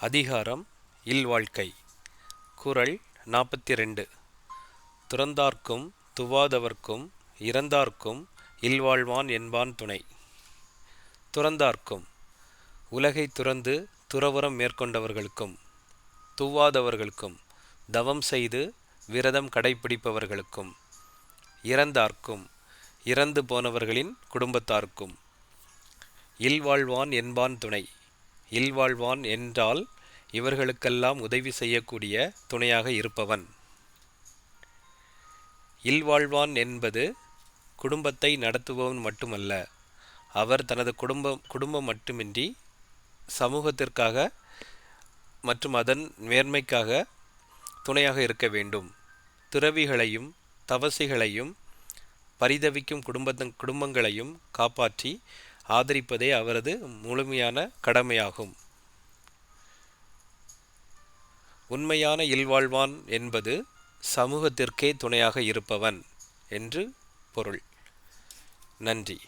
அதிகாரம் இல்வாழ்க்கை. குறள் நாற்பத்தி ரெண்டு துறந்தார்க்கும் துவாதவர்க்கும் இறந்தார்க்கும் இல்வாழ்வான் என்பான் துணை. துறந்தார்க்கும். உலகை துறந்து துறவறம் மேற்கொண்டவர்களுக்கும் துவாதவர்களுக்கும் தவம் செய்து விரதம் கடைப்பிடிப்பவர்களுக்கும் இறந்தார்க்கும் இறந்து போனவர்களின் குடும்பத்தார்க்கும் இல்வாழ்வான் என்பான் துணை. இல்வாழ்வான் என்றால் இவர்களுக்கெல்லாம் உதவி செய்யக்கூடிய துணையாக இருப்பவன். இல்வாழ்வான் என்பது குடும்பத்தை நடத்துபவன் மட்டுமல்ல அவர் தனது குடும்பம் குடும்பம் மட்டுமின்றி சமூகத்திற்காக மற்றும் அதன் மேன்மைக்காக துணையாக இருக்க வேண்டும். துறவிகளையும் தவசிகளையும் பரிதவிக்கும் குடும்பத்த குடும்பங்களையும் காப்பாற்றி ஆதரிப்பதே அவரது முழுமையான கடமையாகும். உண்மையான இல்வாழ்வான் என்பது சமூகத்திற்கே துணையாக இருப்பவன் என்று பொருள். நன்றி.